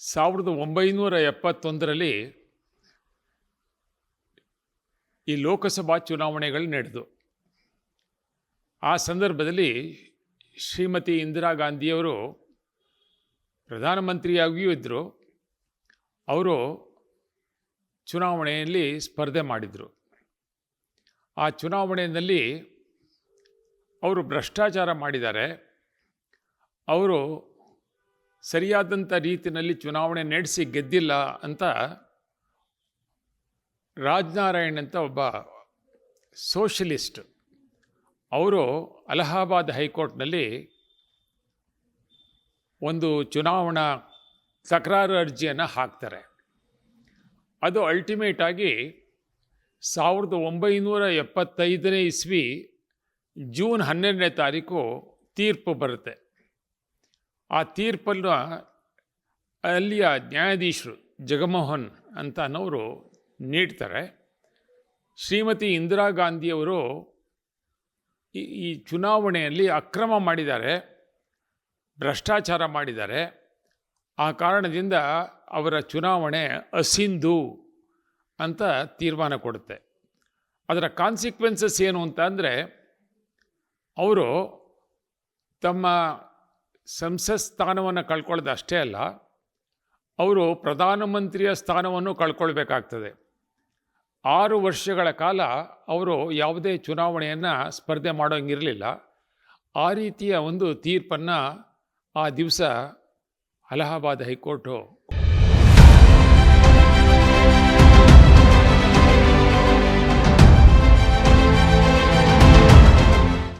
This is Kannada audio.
ಸಾವಿರದ ಒಂಬೈನೂರ ಎಪ್ಪತ್ತೊಂದರಲ್ಲಿ ಈ ಲೋಕಸಭಾ ಚುನಾವಣೆಗಳು ನಡೆದು, ಆ ಸಂದರ್ಭದಲ್ಲಿ ಶ್ರೀಮತಿ ಇಂದಿರಾ ಗಾಂಧಿಯವರು ಪ್ರಧಾನಮಂತ್ರಿಯಾಗಿಯೂ ಇದ್ದರು. ಅವರು ಚುನಾವಣೆಯಲ್ಲಿ ಸ್ಪರ್ಧೆ ಮಾಡಿದರು. ಆ ಚುನಾವಣೆಯಲ್ಲಿ ಅವರು ಭ್ರಷ್ಟಾಚಾರ ಮಾಡಿದ್ದಾರೆ. ಅವರು ಸರಿಯಾದಂಥ ರೀತಿಯಲ್ಲಿ ಚುನಾವಣೆ ನಡೆಸಿ ಗೆದ್ದಿಲ್ಲ ಅಂತ ರಾಜನಾರಾಯಣ್ ಅಂತ ಒಬ್ಬ ಸೋಷಲಿಸ್ಟ್. ಅವರು ಅಲಹಾಬಾದ್ ಹೈಕೋರ್ಟ್ನಲ್ಲಿ ಒಂದು ಚುನಾವಣಾ ತಕರಾರು ಅರ್ಜಿಯನ್ನು ಹಾಕ್ತಾರೆ. ಅದು ಅಲ್ಟಿಮೇಟ್ ಆಗಿ ಸಾವಿರದ ಒಂಬೈನೂರ ಎಪ್ಪತ್ತೈದನೇ ಇಸ್ವಿ ಜೂನ್ ಹನ್ನೆರಡನೇ ತಾರೀಕು ತೀರ್ಪು ಬರುತ್ತೆ. ಆ ತೀರ್ಪನ್ನು ಅಲ್ಲಿಯ ನ್ಯಾಯಾಧೀಶರು ಜಗಮೋಹನ್ ಅಂತ ಅನ್ನೋರು ನೀಡ್ತಾರೆ. ಶ್ರೀಮತಿ ಇಂದಿರಾ ಗಾಂಧಿಯವರು ಈ ಚುನಾವಣೆಯಲ್ಲಿ ಅಕ್ರಮ ಮಾಡಿದ್ದಾರೆ, ಭ್ರಷ್ಟಾಚಾರ ಮಾಡಿದ್ದಾರೆ. ಆ ಕಾರಣದಿಂದ ಅವರ ಚುನಾವಣೆ ಅಸಿಂಧು ಅಂತ ತೀರ್ಮಾನ ಕೊಡುತ್ತೆ. ಅದರ ಕಾನ್ಸಿಕ್ವೆನ್ಸಸ್ ಏನು ಅಂತ ಅಂದರೆ, ಅವರು ತಮ್ಮ ಸಂಸತ್ ಸ್ಥಾನವನ್ನು ಕಳ್ಕೊಳ್ಳೋದು ಅಷ್ಟೇ ಅಲ್ಲ, ಅವರು ಪ್ರಧಾನಮಂತ್ರಿಯ ಸ್ಥಾನವನ್ನು ಕಳ್ಕೊಳ್ಬೇಕಾಗ್ತದೆ. ಆರು ವರ್ಷಗಳ ಕಾಲ ಅವರು ಯಾವುದೇ ಚುನಾವಣೆಯನ್ನು ಸ್ಪರ್ಧೆ ಮಾಡೋಂಗಿರಲಿಲ್ಲ. ಆ ರೀತಿಯ ಒಂದು ತೀರ್ಪನ್ನು ಆ ದಿವಸ ಅಲಹಾಬಾದ್ ಹೈಕೋರ್ಟು